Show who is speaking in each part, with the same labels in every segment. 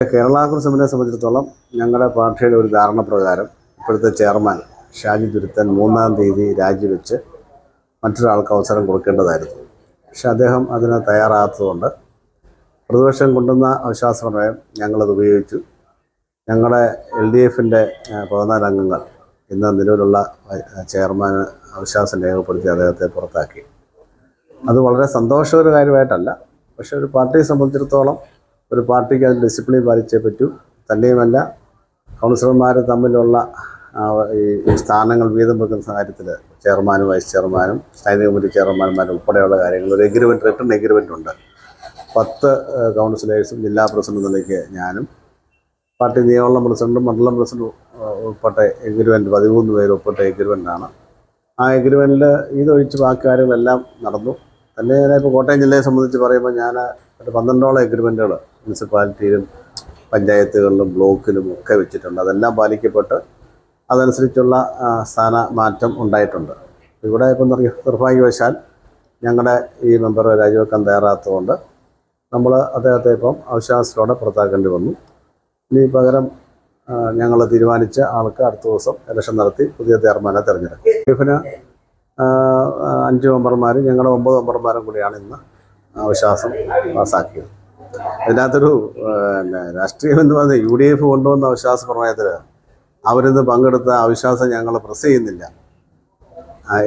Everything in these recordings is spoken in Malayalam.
Speaker 1: കേരള കോൺഗ്രസിനെ സംബന്ധിച്ചിടത്തോളം ഞങ്ങളുടെ പാർട്ടിയുടെ ഒരു ധാരണ പ്രകാരം ഇപ്പോഴത്തെ ചെയർമാൻ ഷാജി തുരുത്തൻ മൂന്നാം തീയതി രാജിവെച്ച് മറ്റൊരാൾക്ക് അവസരം കൊടുക്കേണ്ടതായിരുന്നു. പക്ഷെ അദ്ദേഹം അതിന് തയ്യാറാകാത്തതുകൊണ്ട് പ്രതിപക്ഷം കൊണ്ടുവന്ന അവിശ്വാസ പ്രമേയം ഞങ്ങളത് ഉപയോഗിച്ചു. ഞങ്ങളുടെ എൽ ഡി എഫിന്റെ അംഗങ്ങൾ ഇന്ന് നിലവിലുള്ള ചെയർമാൻ അവിശ്വാസം രേഖപ്പെടുത്തി അദ്ദേഹത്തെ പുറത്താക്കി. അത് വളരെ സന്തോഷകരമായിട്ടല്ല. പക്ഷെ ഒരു പാർട്ടിയെ സംബന്ധിച്ചിടത്തോളം ഒരു പാർട്ടിക്ക് അതിന് ഡിസിപ്ലിൻ പാലിച്ചേ പറ്റൂ. തന്നെയുമല്ല കൗൺസിലർമാർ തമ്മിലുള്ള ഈ സ്ഥാനങ്ങൾ വീതം വെക്കുന്ന കാര്യത്തിൽ ചെയർമാനും വൈസ് ചെയർമാനും സ്റ്റാൻഡിംഗ് കമ്മിറ്റി ചെയർമാൻമാരും ഉൾപ്പെടെയുള്ള കാര്യങ്ങൾ ഒരു എഗ്രിമെന്റ് റിട്ടേൺ എഗ്രിമെന്റ് ഉണ്ട്. പത്ത് കൗൺസിലേഴ്സും ജില്ലാ പ്രസിഡന്റ് നിലയ്ക്ക് ഞാനും പാർട്ടി നിയമമുള്ള പ്രസിഡന്റും മണ്ഡലം പ്രസിഡന്റും ഉൾപ്പെട്ട എഗ്രിമെന്റ് പതിമൂന്ന് പേര് ഉൾപ്പെട്ട എഗ്രിമെന്റാണ് ആ എഗ്രിമെന്റിൽ ഇതൊഴിച്ച് ബാക്കി കാര്യങ്ങളെല്ലാം നടന്നു. തന്നെ ഞാൻ ഇപ്പോൾ കോട്ടയം ജില്ലയെ സംബന്ധിച്ച് പറയുമ്പോൾ ഞാൻ പന്ത്രണ്ടോളം എഗ്രിമെന്റുകൾ മുനിസിപ്പാലിറ്റിയിലും പഞ്ചായത്തുകളിലും ബ്ലോക്കിലും ഒക്കെ വെച്ചിട്ടുണ്ട്. അതെല്ലാം പാലിക്കപ്പെട്ട് അതനുസരിച്ചുള്ള സ്ഥാന മാറ്റം ഉണ്ടായിട്ടുണ്ട്. ഇവിടെ ഇപ്പം നിർഭാ- നിർഭാഗ്യവശാൽ ഞങ്ങളുടെ ഈ മെമ്പർ രാജിവെക്കാൻ തയ്യാറാത്തതുകൊണ്ട് നമ്മൾ അദ്ദേഹത്തെ ഇപ്പം അവിശ്വാസത്തോടെ പുറത്താക്കേണ്ടി വന്നു. ഇനി പകരം ഞങ്ങൾ തീരുമാനിച്ച ആൾക്ക് അടുത്ത ദിവസം ഇലക്ഷൻ നടത്തി പുതിയ ചെയർമാനെ തിരഞ്ഞെടുക്കും. എഫിന് അഞ്ച് മെമ്പർമാരും ഞങ്ങളുടെ ഒമ്പത് മെമ്പർമാരും കൂടിയാണ് ഇന്ന് അവിശ്വാസം പാസ്സാക്കിയത് അതിനകത്തൊരു രാഷ്ട്രീയം എന്ന് പറഞ്ഞാൽ യു ഡി എഫ് കൊണ്ടുവന്ന അവിശ്വാസ പ്രമേയത്തിൽ അവരിന്ന് പങ്കെടുത്ത അവിശ്വാസം ഞങ്ങൾ പ്രസ് ചെയ്യുന്നില്ല.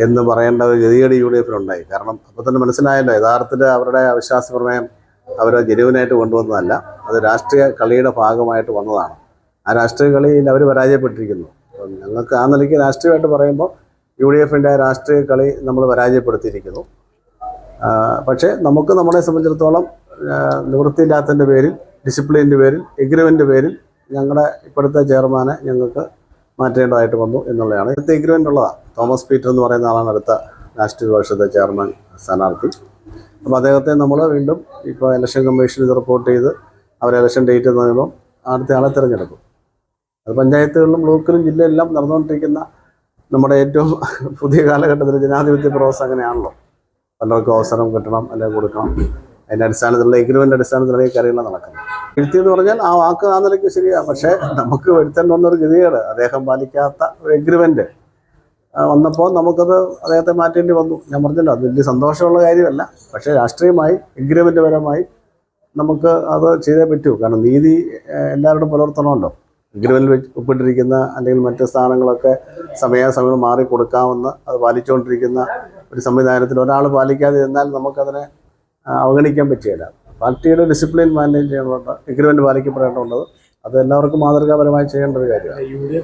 Speaker 1: എന്ന് പറയേണ്ട ഒരു ഗതികേട് യു ഡി എഫിലുണ്ടായി കാരണം അപ്പോൾ തന്നെ മനസ്സിലായല്ലോ യഥാർത്ഥത്തിൽ അവരുടെ അവിശ്വാസ പ്രമേയം അവർ ജനുവിനായിട്ട് കൊണ്ടുവന്നതല്ല അത് രാഷ്ട്രീയ കളിയുടെ ഭാഗമായിട്ട് വന്നതാണ്. ആ രാഷ്ട്രീയ കളിയിൽ അവർ പരാജയപ്പെട്ടിരിക്കുന്നു. അപ്പം ഞങ്ങൾക്ക് ആ നിലയ്ക്ക് രാഷ്ട്രീയമായിട്ട് പറയുമ്പോൾ യു ഡി എഫിന്റെ രാഷ്ട്രീയ കളി നമ്മൾ പരാജയപ്പെടുത്തിയിരിക്കുന്നു. പക്ഷേ നമുക്ക് നമ്മളെ സംബന്ധിച്ചിടത്തോളം നിവൃത്തി നിവൃത്തിയില്ലാത്തതിന്റെ പേരിൽ ഡിസിപ്ലിന്റെ പേരിൽ എഗ്രിമെന്റ് പേരിൽ ഞങ്ങളുടെ ഇപ്പോഴത്തെ ചെയർമാനെ ഞങ്ങൾക്ക് മാറ്റേണ്ടതായിട്ട് വന്നു എന്നുള്ളതാണ്. അടുത്ത എഗ്രിമെന്റ് ഉള്ളതാണ് തോമസ് പീറ്റർ എന്ന് പറയുന്ന ആളാണ് അടുത്ത നാഷണൽ വർഷത്തെ ചെയർമാൻ സ്ഥാനാർത്ഥി. അപ്പോൾ അദ്ദേഹത്തെ നമ്മൾ വീണ്ടും ഇപ്പോൾ ഇലക്ഷൻ കമ്മീഷൻ ഇത് റിപ്പോർട്ട് ചെയ്ത് അവർ ഇലക്ഷൻ ഡേറ്റ് നൽകുമ്പം അടുത്ത ആളെ തിരഞ്ഞെടുക്കും. അത് പഞ്ചായത്തുകളിലും ബ്ലോക്കിലും ജില്ലയിലെല്ലാം നടന്നുകൊണ്ടിരിക്കുന്ന നമ്മുടെ ഏറ്റവും പുതിയ കാലഘട്ടത്തിൽ ജനാധിപത്യ പ്രവാസം അങ്ങനെയാണല്ലോ. പലർക്കും അവസരം കിട്ടണം അല്ലെങ്കിൽ കൊടുക്കണം. അതിന്റെ അടിസ്ഥാനത്തിലുള്ള എഗ്രിമെന്റ് അടിസ്ഥാനത്തിലുള്ള കാര്യങ്ങൾ നടക്കുന്നത്. എഴുത്തി എന്ന് പറഞ്ഞാൽ ആ വാക്ക് ആ നിലയ്ക്ക് ശരിയാണ് പക്ഷേ നമുക്ക് വരുത്തേണ്ട വന്നൊരു ഗതികേട്. അദ്ദേഹം പാലിക്കാത്ത ഒരു എഗ്രിമെന്റ് വന്നപ്പോൾ നമുക്കത് അദ്ദേഹത്തെ മാറ്റേണ്ടി വന്നു. ഞാൻ പറഞ്ഞല്ലോ അത് വലിയ സന്തോഷമുള്ള കാര്യമല്ല. പക്ഷേ രാഷ്ട്രീയമായി എഗ്രിമെന്റ് പരമായി നമുക്ക് അത് ചെയ്തേ പറ്റൂ. കാരണം നീതി എല്ലാവരോടും പുലർത്തണമല്ലോ. എഗ്രിമെന്റിൽ ഒപ്പിട്ടിരിക്കുന്ന അല്ലെങ്കിൽ മറ്റ് സ്ഥാനങ്ങളൊക്കെ സമയാസമയം മാറി കൊടുക്കാമെന്ന് അത് പാലിച്ചുകൊണ്ടിരിക്കുന്ന ഒരു സംവിധാനത്തിൽ ഒരാൾ പാലിക്കാതെ ഇരുന്നാൽ നമുക്കതിനെ അവഗണിക്കാൻ പറ്റുകയില്ല പാർട്ടിയുടെ ഡിസിപ്ലിൻ മാനേജ് ചെയ്യേണ്ടതുണ്ട് എഗ്രിമെന്റ് പാലിക്കപ്പെടേണ്ടതുണ്ട്. അത് എല്ലാവർക്കും മാതൃകാപരമായി ചെയ്യേണ്ട ഒരു കാര്യമാണ്.